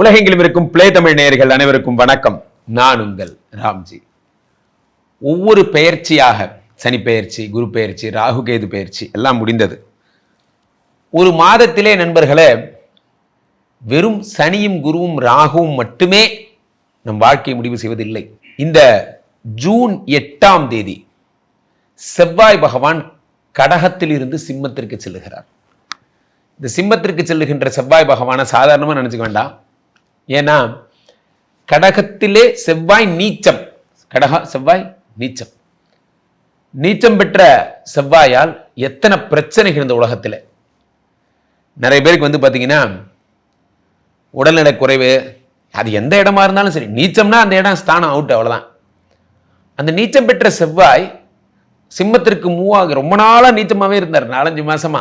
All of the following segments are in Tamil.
உலகெங்கிலும் இருக்கும் பிளே தமிழ் நேயர்கள் அனைவருக்கும் வணக்கம். நான் உங்கள் ராம்ஜி. ஒவ்வொரு பெயர்ச்சியாக சனி பெயர்ச்சி குரு பெயர்ச்சி ராகு கேது பெயர்ச்சி எல்லாம் முடிந்தது. ஒரு மாதத்திலே நண்பர்களே வெறும் சனியும் குருவும் ராகுவும் மட்டுமே நம் வாழ்க்கையை முடிவு செய்வதில்லை. இந்த ஜூன் எட்டாம் தேதி செவ்வாய் பகவான் கடகத்தில் இருந்து சிம்மத்திற்கு செல்லுகிறார். இந்த சிம்மத்திற்கு செல்லுகின்ற செவ்வாய் பகவானை சாதாரணமாக நினச்சிக்க வேண்டாம். ஏன்னா கடகத்திலே செவ்வாய் நீச்சம். கடக செவ்வாய் நீச்சம். நீச்சம் பெற்ற செவ்வாயால் எத்தனை பிரச்சனைகள் இந்த உலகத்தில்? நிறைய பேருக்கு வந்து பார்த்தீங்கன்னா உடல்நல குறைவு அது எந்த இடமா இருந்தாலும் சரி நீச்சம்னா அந்த இடம் ஸ்தானம் அவுட் அவ்வளோதான் அந்த நீச்சம் பெற்ற செவ்வாய் சிம்மத்திற்கு மூவாக ரொம்ப நாளாக நீச்சமாகவே இருந்தார். நாலஞ்சு மாசமா.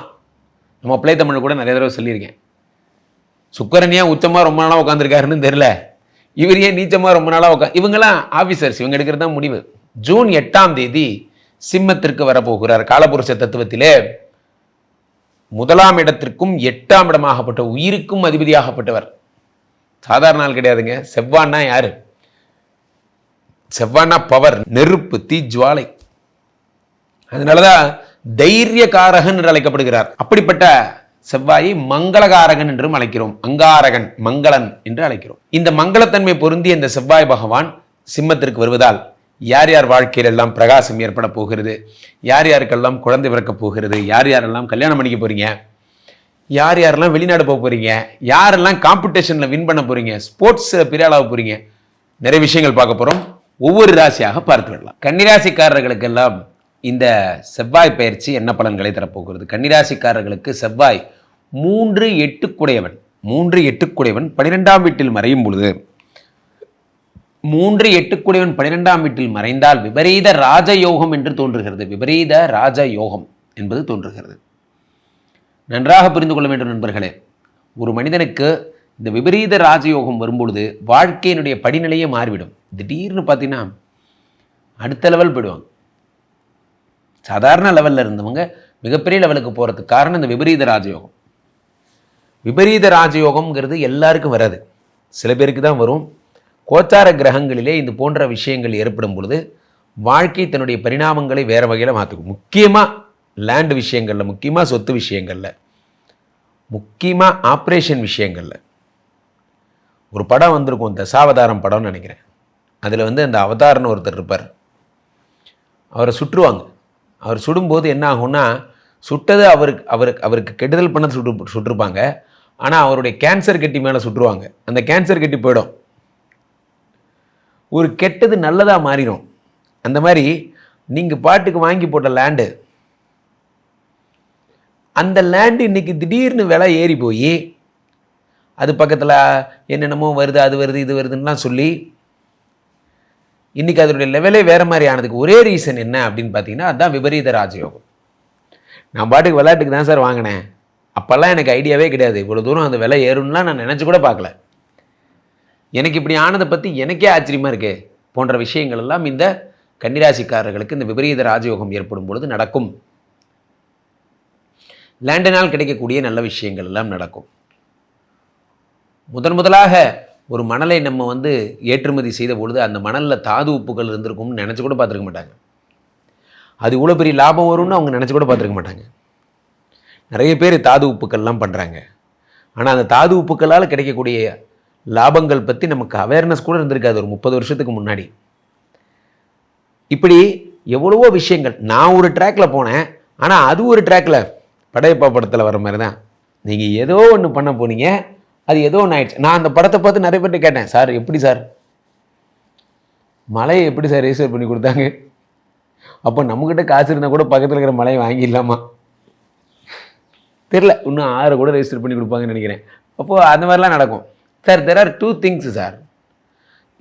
நம்ம பிள்ளை தமிழ் கூட நிறைய தடவை சொல்லியிருக்கேன். சுக்கரன் ஏன் உச்சமாக ரொம்ப நாளாக உட்காந்துருக்காருன்னு தெரில இவர் ஏன் நீச்சமாக ரொம்ப நாளாக உட்கா இவங்கெல்லாம் ஆஃபீஸர்ஸ் இவங்க எடுக்கிறது தான் முடிவு. ஜூன் எட்டாம் தேதி சிம்மத்திற்கு வரப்போகிறார். காலபுருஷ தத்துவத்திலே முதலாம் இடத்திற்கும் எட்டாம் இடமாகப்பட்ட உயிருக்கும் அதிபதியாகப்பட்டவர். சாதாரண ஆள் கிடையாதுங்க. செவ்வான்னா யாரு? செவ்வானா பவர் நெருப்பு தீ ஜுவாலை. அதனாலதான் தைரியகாரகன் என்று அழைக்கப்படுகிறார். அப்படிப்பட்ட செவ்வாயை மங்களகாரகன் என்றும் அழைக்கிறோம். அங்காரகன் மங்களன் என்று அழைக்கிறோம். இந்த மங்களத்தன்மை பொருந்திய இந்த செவ்வாய் பகவான் சிம்மத்திற்கு வருவதால் யார் யார் வாழ்க்கையில் எல்லாம் பிரகாசம் ஏற்பட போகிறது? யார் யாருக்கெல்லாம் குழந்தை பிறக்க போகிறது? யார் யாரெல்லாம் கல்யாணம் பண்ணிக்க போறீங்க? யார் யாரெல்லாம் வெளிநாடு போக போறீங்க? யாரெல்லாம் காம்படிஷன்ல வின் பண்ண போறீங்க? ஸ்போர்ட்ஸ் பிரியாளாக ஆளாக போறீங்க? நிறைய விஷயங்கள் பார்க்க போறோம். ஒவ்வொரு ராசியாக பார்த்து விடலாம். கன்னிராசிக்காரர்களுக்கெல்லாம் இந்த செவ்வாய் பயிற்சி என்ன பலன்களை தரப்போகிறது கன்னிராசிக்காரர்களுக்கு செவ்வாய் மூன்று எட்டுக்குடையவன் மூன்று எட்டுக்குடையவன் பனிரெண்டாம் வீட்டில் மறையும் பொழுது மூன்று எட்டுக்குடையவன் பனிரெண்டாம் வீட்டில் மறைந்தால் விபரீத ராஜயோகம் என்று தோன்றுகிறது. விபரீத ராஜயோகம் என்பது தோன்றுகிறது. நன்றாக புரிந்து கொள்ள வேண்டும் நண்பர்களே ஒரு மனிதனுக்கு இந்த விபரீத ராஜயோகம் வரும்பொழுது வாழ்க்கையினுடைய படிநிலையே மாறிவிடும். திடீர்னு பார்த்தீங்கன்னா அடுத்த லெவல் போயிடுவாங்க. சாதாரண லெவலில் இருந்தவங்க மிகப்பெரிய லெவலுக்கு போகிறதுக்கு காரணம் இந்த விபரீத ராஜயோகம். விபரீத ராஜயோகம்ங்கிறது எல்லாருக்கும் வராது. சில பேருக்கு தான் வரும். கோச்சார கிரகங்களிலே இது போன்ற விஷயங்கள் ஏற்படும் பொழுது வாழ்க்கை தன்னுடைய பரிணாமங்களை வேறு வகையில் மாற்றுக்கும் முக்கியமாக லேண்டு விஷயங்களில் முக்கியமாக சொத்து விஷயங்களில் முக்கியமாக ஆப்ரேஷன் விஷயங்களில். ஒரு படம் வந்திருக்கும் தசாவதாரம் படம்னு நினைக்கிறேன். அதில் வந்து அந்த அவதாரன்னு ஒருத்தர் இருப்பார். அவரை சுற்றுவாங்க. அவர் சுடும்போது என்ன ஆகும்னா சுட்டது அவருக்கு அவருக்கு அவருக்கு கெடுதல் பண்ண சுட்டு சுட்டிருப்பாங்க. ஆனால் அவருடைய கேன்சர் கட்டி மேலே சுட்டுருவாங்க அந்த கேன்சர் கட்டி போயிடும். ஒரு கெட்டது நல்லதாக மாறிடும். அந்த மாதிரி நீங்கள் பாட்டுக்கு வாங்கி போட்ட லேண்டு அந்த லேண்டு இன்னைக்கு திடீர்னு விலை ஏறி போய் அது பக்கத்தில் என்னென்னமோ வருது அது வருது இது வருதுன்னெலாம் சொல்லி இன்றைக்கி அதனுடைய லெவலே வேறு மாதிரி ஆனதுக்கு ஒரே ரீசன் என்ன அப்படின்னு பார்த்தீங்கன்னா அதுதான் விபரீத ராஜயோகம். நான் பாட்டுக்கு விளையாட்டுக்கு தான் சார் வாங்கினேன். அப்போல்லாம் எனக்கு ஐடியாவே கிடையாது. இவ்வளோ தூரம் அந்த விலை ஏறும்லாம் நான் நினச்சி கூட பார்க்கல. எனக்கு இப்படி ஆனதை பற்றி எனக்கே ஆச்சரியமாக இருக்கு போன்ற விஷயங்கள் எல்லாம் இந்த கன்னிராசிக்காரர்களுக்கு இந்த விபரீத ராஜயோகம் ஏற்படும் பொழுது நடக்கும். லேண்டனால் கிடைக்கக்கூடிய நல்ல விஷயங்கள் எல்லாம் நடக்கும். முதன் முதலாக ஒரு மணலை நம்ம வந்து ஏற்றுமதி செய்த பொழுது அந்த மணலில் தாது உப்புகள் இருந்திருக்கும்னு நினச்சி கூட பார்த்துருக்க மாட்டாங்க. அது இவ்வளோ பெரிய லாபம் வரும்னு அவங்க நினச்சி கூட பார்த்துருக்க மாட்டாங்க. நிறைய பேர் தாது உப்புக்கள்லாம் பண்ணுறாங்க ஆனால் அந்த தாது உப்புக்களால் கிடைக்கக்கூடிய லாபங்கள் பற்றி நமக்கு அவேர்னஸ் கூட இருந்திருக்காது ஒரு முப்பது வருஷத்துக்கு முன்னாடி. இப்படி எவ்வளவோ விஷயங்கள். நான் ஒரு ட்ராக்ல போனேன். ஆனால் அது ஒரு ட்ராக்ல படையப்பா படத்தில் வர மாதிரி தான் நீங்கள் ஏதோ ஒன்று பண்ண போனீங்க. அது ஏதோ ஒன்று ஆயிடுச்சு. நான் அந்த படத்தை பார்த்து நிறைய பேர்கிட்ட கேட்டேன் சார் எப்படி சார்? மலையை எப்படி சார் ரிஜிஸ்டர் பண்ணி கொடுத்தாங்க? அப்போ நம்மக்கிட்ட காசு இருந்தால் கூட பக்கத்தில் இருக்கிற மலையை வாங்கிடலாமா? தெரில இன்னும் ஆறு கூட ரெஜிஸ்டர் பண்ணி கொடுப்பாங்கன்னு நினைக்கிறேன். அப்போது அந்த மாதிரிலாம் நடக்கும். Sir there are two things sir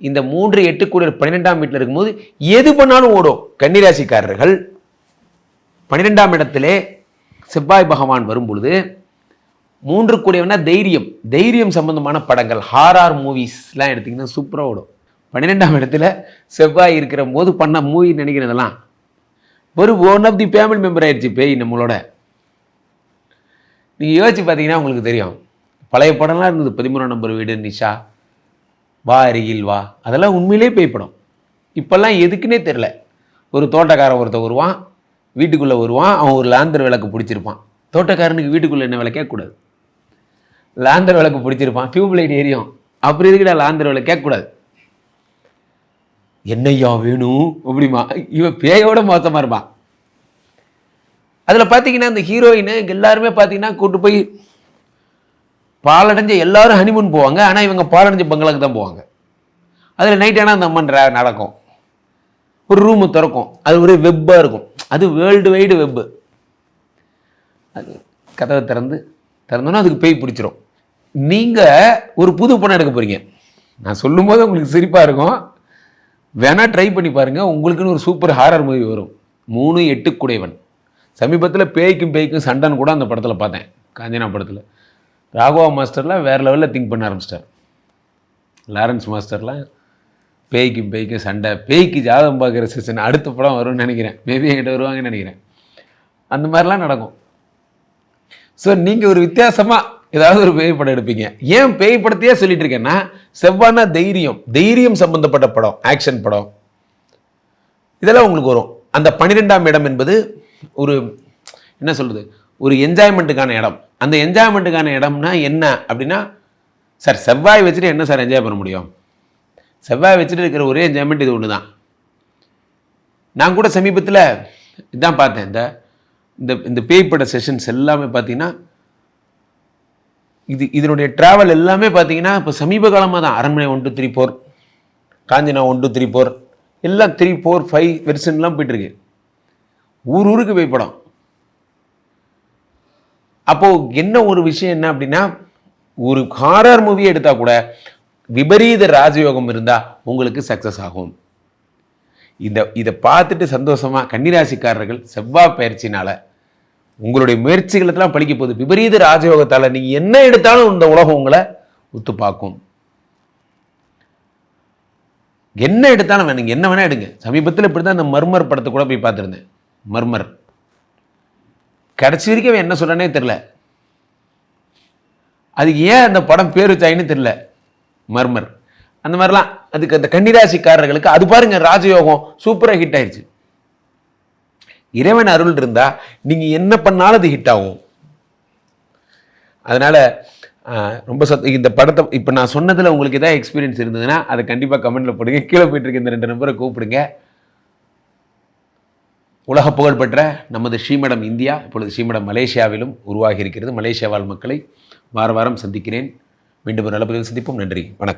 இந்த மூன்று எட்டு கூட பன்னிரெண்டாம் வீட்டில் இருக்கும்போது எது பண்ணாலும் ஓடும். கன்னிராசிக்காரர்கள் பன்னிரெண்டாம் இடத்திலே செவ்வாய் பகவான் வரும்பொழுது மூன்று கூடியவனா தைரியம். தைரியம் சம்பந்தமான படங்கள் ஹாரார் மூவிஸ்லாம் எடுத்திங்கன்னா சூப்பராக ஓடும். பன்னிரெண்டாம் இடத்துல செவ்வாய் இருக்கிற போது பண்ண மூவி நினைக்கிறதெல்லாம். ஒரு one of the family member ஆயிடுச்சு பேய் நம்மளோட. நீங்கள் யோசிச்சு பார்த்தீங்கன்னா உங்களுக்கு தெரியும். பழைய படம்லாம் இருந்தது பதிமூணாம் நம்பர் வீடு நிஷா. வா அருகில் வா. அதெல்லாம் உண்மையிலே பேய் படம். இப்போல்லாம் எதுக்குன்னே தெரில. ஒரு தோட்டக்காரன் ஒருத்தன் வருவான் வீட்டுக்குள்ளே வருவான் அவன் ஒரு லாந்தர் விளக்கு பிடிச்சிருப்பான். தோட்டக்காரனுக்கு வீட்டுக்குள்ளே என்ன விளக்கே கேட்கக்கூடாது லாந்தர் விளக்கு பிடிச்சிருப்பான் டியூப் லைட் எரியும். அப்புறம் எதுக்கிட்ட லாந்தர் விளக்கு கேட்கக்கூடாது என்னையா வேணும்? அப்படிமா. இவன் பேயோட மோசமாக இருப்பான். அதில் பார்த்தீங்கன்னா இந்த ஹீரோயின் எல்லாருமே பார்த்தீங்கன்னா கூட்டு போய் பாலடைஞ்ச எல்லாரும் ஹனிமூன் போவாங்க. ஆனால் இவங்க பாலடைஞ்ச பங்களாக்கு தான் போவாங்க. அதில் நைட் ஆனால் அந்த அம்மன் நடக்கும். ஒரு ரூமு திறக்கும். அது ஒரு வெப்பாக இருக்கும். அது வேர்ல்டு வைடு வெப்பு அது கதவை திறந்து திறந்தோன்னா அதுக்கு பேய் பிடிச்சிரும். நீங்கள் ஒரு புது பணம் எடுக்க போகிறீங்க நான் சொல்லும்போது உங்களுக்கு சிரிப்பாக இருக்கும். வேணால் ட்ரை பண்ணி பாருங்கள் உங்களுக்குன்னு ஒரு சூப்பர் ஹாரர் மூவி வரும். மூணு எட்டு குடைவன். சமீபத்தில் பேய்க்கும் பேய்க்கும் சண்டைன்னு கூட அந்த படத்தில் பார்த்தேன். காஞ்சினா படத்தில். ராகவா மாஸ்டர்லாம் வேறு லெவலில் திங்க் பண்ண ஆரம்பிச்சிட்டார். லாரன்ஸ் மாஸ்டர்லாம் பேய்க்கும் பேய்க்கும் சண்டை பேய்க்கு ஜாதகம் பார்க்குற சீசன் அடுத்த படம் வரும்னு நினைக்கிறேன். மேபி என்கிட்ட வருவாங்கன்னு நினைக்கிறேன். அந்த மாதிரிலாம் நடக்கும். ஸோ நீங்கள் ஒரு வித்தியாசமாக ஏதாவது ஒரு பேய் படம் எடுப்பீங்க. ஏன் பேய் படத்தையே சொல்லிட்டு இருக்கேன்னா செவ்வானா தைரியம். தைரியம் சம்பந்தப்பட்ட படம் ஆக்ஷன் படம். இதெல்லாம் உங்களுக்கு வரும். அந்த பன்னிரெண்டாம் இடம் என்பது ஒரு என்ன சொல்றது? ஒரு என்ஜாய்மெண்ட்டுக்கான இடம். அந்த என்ஜாய்மெண்ட்டுக்கான இடம்னா என்ன அப்படின்னா சார் செவ்வாய் வச்சுட்டு என்ன சார் என்ஜாய் பண்ண முடியும்? செவ்வாய் வச்சுட்டு இருக்கிற ஒரே என்ஜாய்மெண்ட் இது ஒன்று தான் நான் கூட சமீபத்தில் இதான் பார்த்தேன். இந்த இந்த இந்த பேய்ப்பட செஷன்ஸ் எல்லாமே பார்த்தீங்கன்னா இது இதனுடைய ட்ராவல் எல்லாமே பார்த்தீங்கன்னா இப்போ சமீப காலமாக தான். Aranmanai one two three four Kanchana one two three four எல்லாம் த்ரீ ஃபோர் ஃபைவ் வெர்ஷன்லாம் போயிட்டுருக்கு ஊர் ஊருக்கு போய் படம். அப்போது என்ன ஒரு விஷயம் என்ன அப்படின்னா ஒரு ஹாரர் மூவி எடுத்தால் கூட விபரீத ராஜயோகம் இருந்தால் உங்களுக்கு சக்ஸஸ் ஆகும். இந்த இதை பார்த்துட்டு சந்தோஷமாக கன்னிராசிக்காரர்கள் செவ்வாய் பயிற்சினால் உங்களுடைய முயற்சிகளெல்லாம் பழிக்க போகுது. விபரீத ராஜயோகத்தால் நீங்கள் என்ன எடுத்தாலும் இந்த உலகம் உங்களை ஒத்து பார்க்கும். என்ன எடுத்தாலும் வேணுங்க என்ன வேணால் எடுங்க. சமீபத்தில் இப்படி தான் இந்த மர்மர் படத்தை கூட போய் பார்த்துருந்தேன். மர்மர். கடைசி வரைக்கும் அவன் என்ன சொல்றானே தெரில அதுக்கு ஏன் அந்த படம் பேர் வச்சாயின்னு தெரில மர்மர். அந்த மாதிரிலாம் அதுக்கு அந்த கன்னிராசிக்காரர்களுக்கு அது பாருங்க ராஜயோகம் சூப்பராக ஹிட் ஆயிடுச்சு இறைவன் அருள் இருந்தா நீங்க என்ன பண்ணாலும் அது ஹிட் ஆகும். அதனால ரொம்ப சத் இந்த படத்தை இப்போ நான் சொன்னதில் உங்களுக்கு ஏதாவது எக்ஸ்பீரியன்ஸ் இருந்ததுன்னா அதை கண்டிப்பாக கமெண்ட்டில் போடுங்க. கீழே போயிட்டு இருக்க இந்த ரெண்டு நம்பரை கூப்பிடுங்க. உலக புகழ்பெற்ற நமது ஸ்ரீமடம் இந்தியா இப்பொழுது ஸ்ரீமடம் மலேசியாவிலும் உருவாகி இருக்கிறது. மலேசியா வாழ் மக்களை வார வாரம் சந்திக்கிறேன். மீண்டும் ஒரு நல்ல பதிவில் சந்திப்போம். நன்றி. வணக்கம்.